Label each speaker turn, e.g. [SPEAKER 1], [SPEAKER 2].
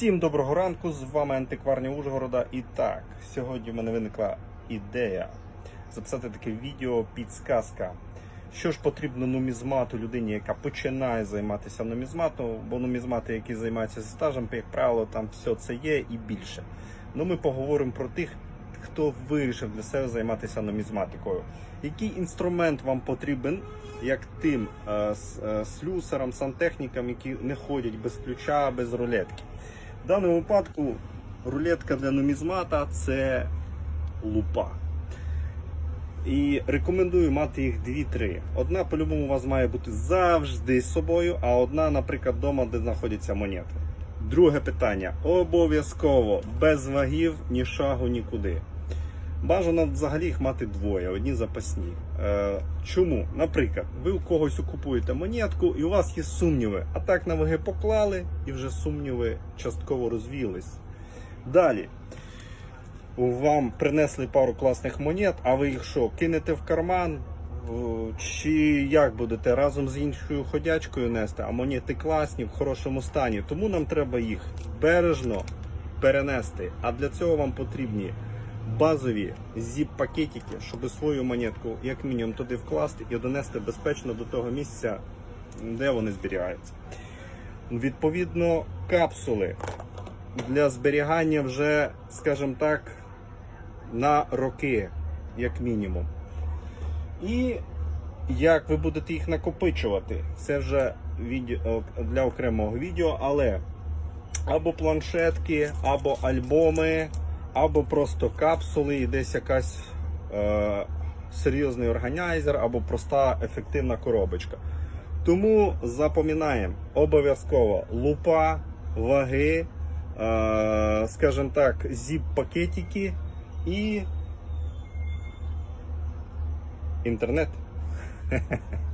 [SPEAKER 1] Всім доброго ранку, з вами антикварня Ужгорода. І так, сьогодні в мене виникла ідея записати таке відео підсказка. Що ж потрібно нумізмату людині, яка починає займатися нумізматом, бо нумізмати, які займаються зі стажем, як правило, там все це є і більше. Ну, ми поговоримо про тих, хто вирішив для себе займатися нумізматикою. Який інструмент вам потрібен, як тим е, е, слюсарам, сантехнікам, які не ходять без ключа, без рулетки? В даному випадку рулетка для нумізмата це лупа. І рекомендую мати їх 2-3. Одна по-любому у вас має бути завжди з собою, а одна, наприклад, вдома, де знаходяться монети. Друге питання. Обов'язково без вагів ні шагу нікуди. Бажано взагалі їх мати двоє, одні запасні. Е, чому? Наприклад, ви у когось купуєте монетку і у вас є сумніви. А так на ваги поклали і вже сумніви частково розвіялись. Далі. Вам принесли пару класних монет, а ви їх що, кинете в карман? Чи як будете разом з іншою ходячкою нести, а монети класні, в хорошому стані. Тому нам треба їх бережно перенести. А для цього вам потрібні базові зіп-пакетики, щоб свою монетку як мінімум туди вкласти і донести безпечно до того місця, де вони зберігаються. Відповідно, капсули для зберігання вже, скажімо так, на роки, як мінімум. І як ви будете їх накопичувати, це вже для окремого відео, але або планшетки, або альбоми, або просто капсули, і десь якась е, серйозний органайзер, або проста ефективна коробочка. Тому запам'ятаємо обов'язково лупа, ваги, е, скажімо так, зіп-пакетики і інтернет.